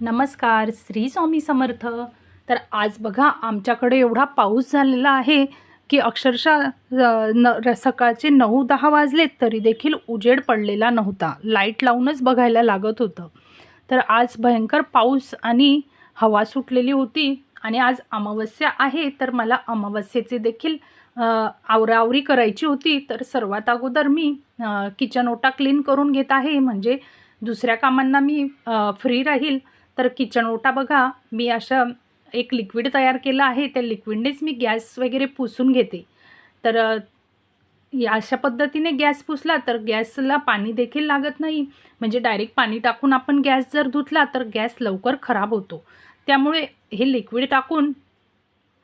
नमस्कार श्री स्वामी समर्थ. तर आज बघा आमच्याकडे एवढा पाऊस झालेला आहे की अक्षरशः न र- सकाळचे नऊ दहा वाजले तरी देखील उजेड पडलेला नव्हता. लाइट लावूनच बघायला लागत होतं. तर आज भयंकर पाऊस आणि हवा सुटलेली होती आणि आज अमावस्या आहे तर मला अमावस्येचे देखील आवरावरी आवराआवरी करायची होती. तर सर्वात अगोदर मी किचन ओटा क्लीन करून घेत आहे. म्हणजे दुसऱ्या कामांना मी फ्री राहील. तर किचन ओटा बघा मी अशा एक लिक्विड तयार केलं आहे त्या लिक्विडनेच मी गॅस वगैरे पुसून घेते. तर या अशा पद्धतीने गॅस पुसला तर गॅसला पाणी देखील लागत नाही. म्हणजे डायरेक्ट पाणी टाकून आपण गॅस जर धुतला तर गॅस लवकर खराब होतो. त्यामुळे हे लिक्विड टाकून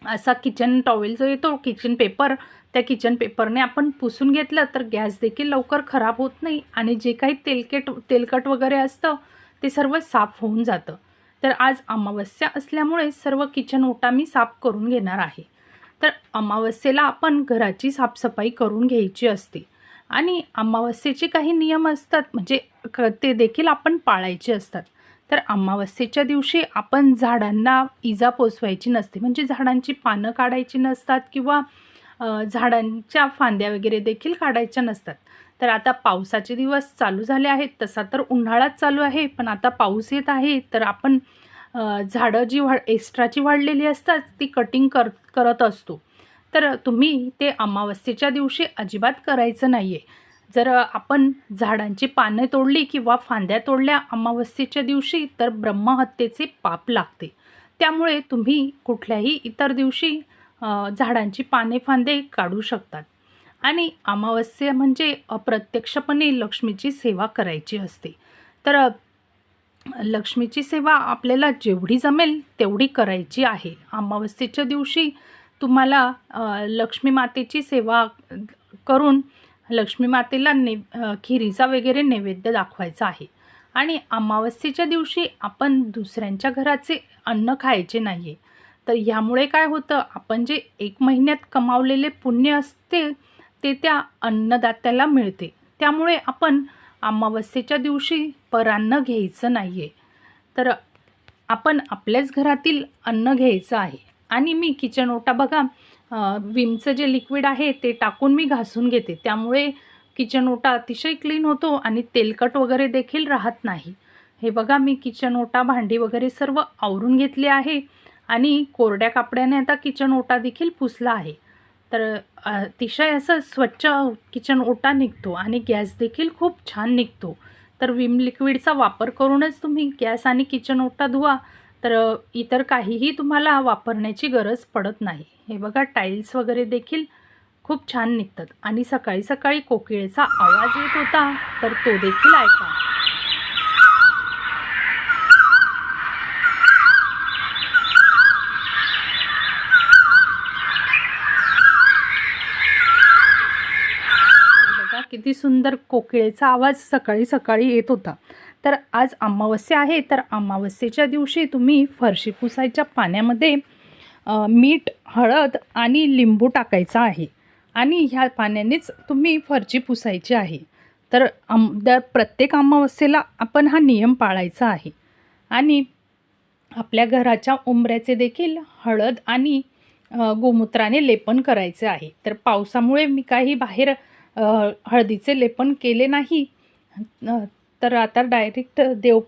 असा किचन टॉवेल जो येतो किचन पेपर त्या किचन पेपरने आपण पुसून घेतलं तर गॅस देखील लवकर खराब होत नाही. आणि जे काही तेलकट तेलकट वगैरे असतं ते सर्व साफ होऊन जातं. तर आज अमावस्या असल्यामुळे सर्व किचन ओटा मी साफ करून घेणार आहे. तर अमावस्येला आपण घराची साफसफाई करून घ्यायची असते. आणि अमावस्येचे काही नियम असतात म्हणजे क ते देखील आपण पाळायचे असतात. तर अमावस्येच्या दिवशी आपण झाडांना इजा पोचवायची नसते म्हणजे झाडांची पानं काढायची नसतात किंवा झाडांच्या फांद्या वगैरे देखील काढायच्या नसतात. तर आता पावसाचे दिवस चालू झाले आहेत तसा तर उन्हाळाच चालू आहे पण आता पाऊस येत आहे तर आपण झाडं जी वाढ एक्स्ट्राची वाढलेली असतात ती कटिंग कर करत असतो. तर तुम्ही ते अमावस्येच्या दिवशी अजिबात करायचं नाही आहे जर आपण झाडांची पानं तोडली किंवा फांद्या तोडल्या अमावस्येच्या दिवशी तर ब्रह्महत्येचे पाप लागते. त्यामुळे तुम्ही कुठल्याही इतर दिवशी झाडांची पाने फांदे काढू शकतात. आणि अमावस्या म्हणजे अप्रत्यक्षपणे लक्ष्मीची सेवा करायची असते. तर लक्ष्मीची सेवा आपल्याला जेवढी जमेल तेवढी करायची आहे. अमावस्येच्या दिवशी तुम्हाला लक्ष्मी मातेची सेवा करून लक्ष्मी मातेला ने खिरीचा वगैरे नैवेद्य दाखवायचा आहे. आणि अमावस्येच्या दिवशी आपण दुसऱ्यांच्या घराचे अन्न खायचे नाही आहे तर ह्यामुळे काय होतं आपण जे एक महिन्यात कमावलेले पुण्य असते ते त्या अन्नदात्याला मिळते. त्यामुळे आपण अमावस्येच्या दिवशी परान्न घ्यायचं नाही आहे तर आपण आपल्याच घरातील अन्न घ्यायचं आहे. आणि मी किचन ओटा बघा विमचं जे लिक्विड आहे ते टाकून मी घासून घेते. त्यामुळे किचन ओटा अतिशय क्लीन होतो आणि तेलकट वगैरे देखील राहत नाही. हे बघा मी किचन ओटा भांडी वगैरे सर्व आवरून घेतले आहे आणि कोरड्या कापड्याने आता किचन ओटा देखील पुसला आहे. तर अतिशय असं स्वच्छ किचन ओटा निघतो आणि गॅस देखील खूप छान निघतो. तर विम लिक्विडचा वापर करूनच तुम्ही गॅस आणि किचन ओटा धुवा. तर इतर काहीही तुम्हाला वापरण्याची गरज पडत नाही. हे बघा टाईल्स वगैरे देखील खूप छान निघतात. आणि सकाळी सकाळी कोकिळेचा आवाज येत होता. तर तो देखील ऐका. किती सुंदर कोकिळेचा आवाज सकाळी सकाळी येत होता. तर आज अमावस्या आहे तर अमावस्येच्या दिवशी तुम्ही फरशी पुसायच्या पाण्यामध्ये मीठ हळद आणि लिंबू टाकायचा आहे आणि ह्या पाण्यानेच तुम्ही फरशी पुसायची आहे. तर अम दर प्रत्येक अमावस्येला आपण हा नियम पाळायचा आहे आणि आपल्या घराच्या उंबऱ्याचे देखील हळद आणि गोमूत्राने लेपन करायचे आहे. तर पावसामुळे मी काही बाहेर हळदीचे लेपन केले नाही. तर आता डायरेक्ट देव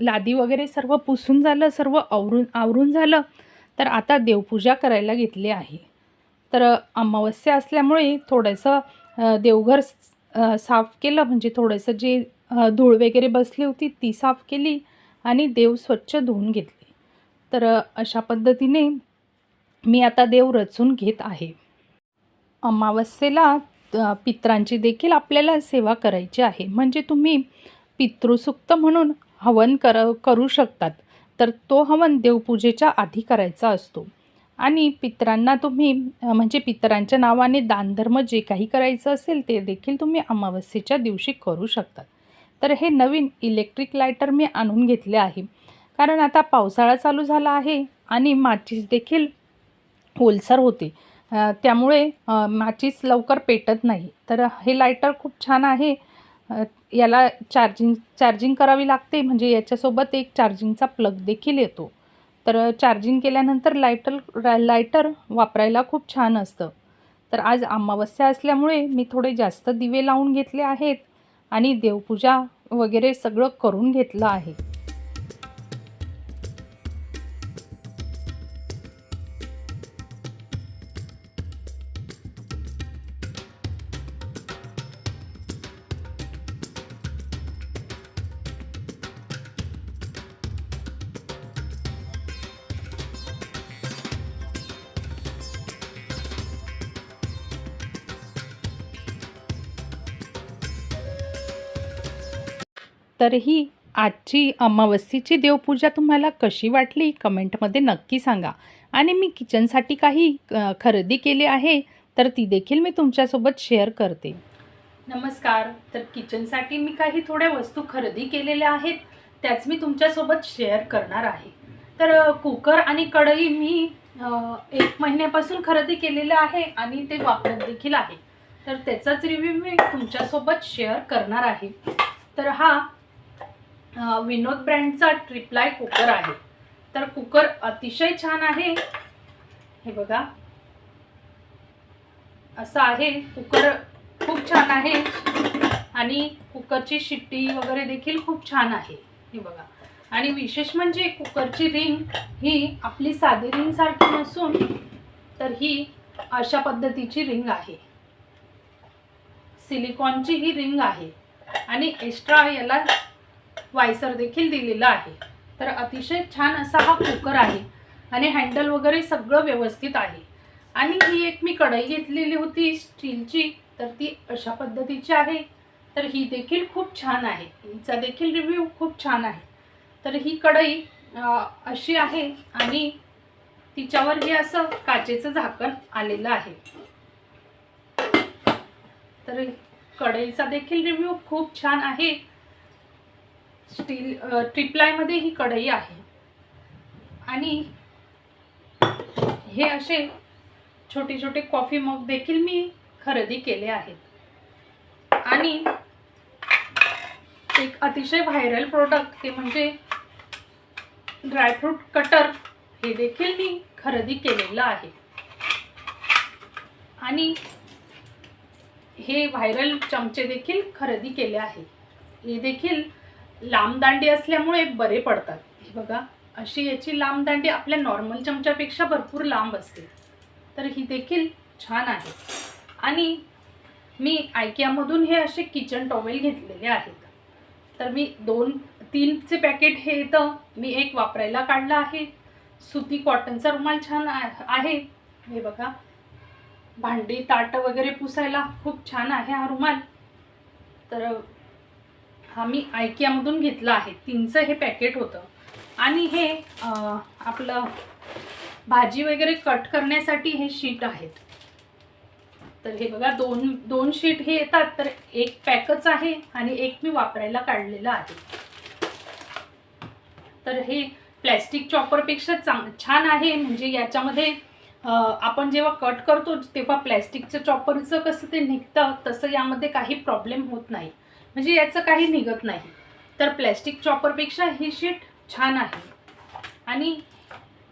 लादी वगैरे सर्व पुसून झालं सर्व आवरून आवरून झालं. तर आता देवपूजा करायला घेतली आहे. तर अमावस्या असल्यामुळे थोडंसं देवघर साफ केलं. म्हणजे थोडंसं जे धूळ वगैरे बसली होती ती साफ केली आणि देव स्वच्छ धुवून घेतले. तर अशा पद्धतीने मी आता देव रचून घेत आहे. अमावस्येला पित्रांची देखील आपल्याला सेवा करायची आहे. म्हणजे तुम्ही पितृसुक्त म्हणून हवन कर करू शकतात. तर तो हवन देवपूजेच्या आधी करायचा असतो. आणि पितरांना तुम्ही म्हणजे पितरांच्या नावाने दानधर्म जे काही करायचं असेल ते देखील तुम्ही अमावस्येच्या दिवशी करू शकतात. तर हे नवीन इलेक्ट्रिक लायटर मी आणून घेतले आहे. कारण आता पावसाळा चालू झाला आहे आणि माचीस देखील ओलसर होते. त्यामुळे माचीस लवकर पेटत नाही. तर हे लायटर खूप छान आहे. याला चार्जिंग चार्जिंग करावी लागते. म्हणजे याच्यासोबत एक चार्जिंगचा प्लग देखील येतो. तर चार्जिंग केल्यानंतर लायटर लायटर वापरायला खूप छान असतं. तर आज अमावस्या असल्यामुळे मी थोडे जास्त दिवे लावून घेतले आहेत आणि देवपूजा वगैरे सगळं करून घेतलं आहे. तर ही आजची अमावस्येची देवपूजा तुम्हाला कशी वाटली? कमेंटमध्ये नक्की सांगा. आणि मी किचनसाठी काही खरेदी केली आहे तर ती देखील मी तुमच्यासोबत शेअर करते. नमस्कार. तर किचनसाठी मी काही थोड्या वस्तू खरेदी केलेल्या आहेत त्याच मी तुमच्यासोबत शेअर करणार आहे. तर कुकर आणि कढई मी एक महिन्यापासून खरेदी केलेलं आहे आणि ते वापरत देखील आहे. तर त्याचाच रिव्ह्यू मी तुमच्यासोबत शेअर करणार आहे. तर हा विनोद ब्रँडचा ट्रिप्लाय कुकर आहे. तर कुकर अतिशय छान आहे. हे बघा. असं आहे. कुकर खूप छान आहे. आणि कुकरची शिट्टी वगैरे देखील खूप छान आहे. हे बघा. आणि विशेष म्हणजे कुकरची रिंग ही आपली साधी रिंगसारखी नसून तर ही अशा पद्धतीची रिंग आहे. सिलिकॉनची ही रिंग आहे. आणि एक्स्ट्रा याला वायसर देखील दिलेला आहे. तर अतिशय छान असा हा कुकर आहे आणि हँडल वगैरे सगळं व्यवस्थित आहे. आणि ही एक मी कढई घेतलेली होती स्टीलची तर ती अशा पद्धतीची आहे. तर ही देखील खूप छान आहे. हिचा देखील रिव्ह्यू खूप छान आहे. तर ही कढई अशी आहे आणि तिच्यावर हे असं काचेचं झाकण आलेलं आहे. तर कढईचा देखील रिव्ह्यू खूप छान आहे. स्टील ट्रिप्लायमध्ये ही कढई आहे. आणि हे असे छोटे छोटे कॉफी मग देखील मी खरेदी केले आहेत. आणि एक अतिशय व्हायरल प्रोडक्ट ते म्हणजे ड्रायफ्रूट कटर हे देखील मी खरेदी केलेलं आहे. आणि हे व्हायरल चमचे देखील खरेदी केले आहे. हे देखील लांब दांडी असल्यामुळे बरे पडतात. हे बघा अशी याची लांब दांडी आपल्या नॉर्मल चमच्यापेक्षा भरपूर लांब असते. तर ही देखील छान आहे. आणि मी आयकियामधून हे असे किचन टॉवेल घेतलेले आहेत. तर मी दोन तीनचे पॅकेट हे येतं मी एक वापरायला काढलं आहे. सुती कॉटनचा रुमाल छान आहे. हे बघा भांडी ताटं वगैरे पुसायला खूप छान आहे हा रुमाल. तर हा मी आयकियामधून घेतला आहे. तीनचं हे पॅकेट होतं. आणि हे आपलं भाजी वगैरे कट करण्यासाठी हे शीट आहेत. तर हे बघा दोन दोन शीट हे येतात तर एक पॅकच आहे आणि एक मी वापरायला काढलेलं आहे. तर हे प्लॅस्टिक चॉपरपेक्षा चांग छान आहे. म्हणजे याच्यामध्ये आपण जेव्हा कट करतो तेव्हा प्लॅस्टिकचं चॉपरचं कसं ते निघतं तसं यामध्ये काही प्रॉब्लेम होत नाही. म्हणजे याचं काही निघत नाही. तर प्लॅस्टिक चॉपरपेक्षा ही शीट छान आहे. आणि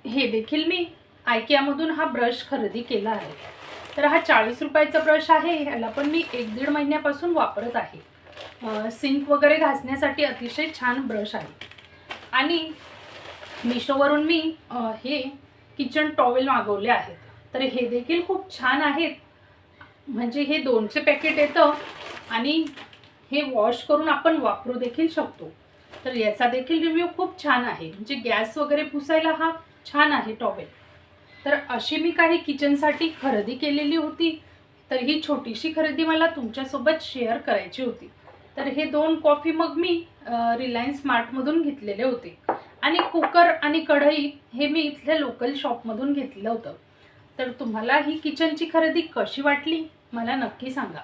हे देखील मी आयकियामधून हा ब्रश खरेदी केला आहे. तर हा चाळीस रुपयाचा ब्रश आहे. ह्याला पण मी एक दीड महिन्यापासून वापरत आहे. सिंक वगैरे घासण्यासाठी अतिशय छान ब्रश आहे. आणि मिशोवरून मी हे किचन टॉवेल मागवले आहेत. तर हे देखील खूप छान आहेत. म्हणजे हे दोनचे पॅकेट येतं आणि हे वॉश करून आपण वापरू देखील शकतो. तर याचा देखील रिव्ह्यू खूप छान आहे. म्हणजे गॅस वगैरे पुसायला हा छान आहे टॉवेल तर अशी मी काही किचनसाठी खरेदी केलेली होती. तर ही छोटीशी खरेदी मला तुमच्यासोबत शेअर करायची होती. तर हे दोन कॉफी मग मी रिलायन्स स्मार्टमधून घेतलेले होते. आणि कुकर आणि कढई हे मी इथल्या लोकल शॉपमधून घेतलं होतं. तर तुम्हाला ही किचनची खरेदी कशी वाटली? मला नक्की सांगा.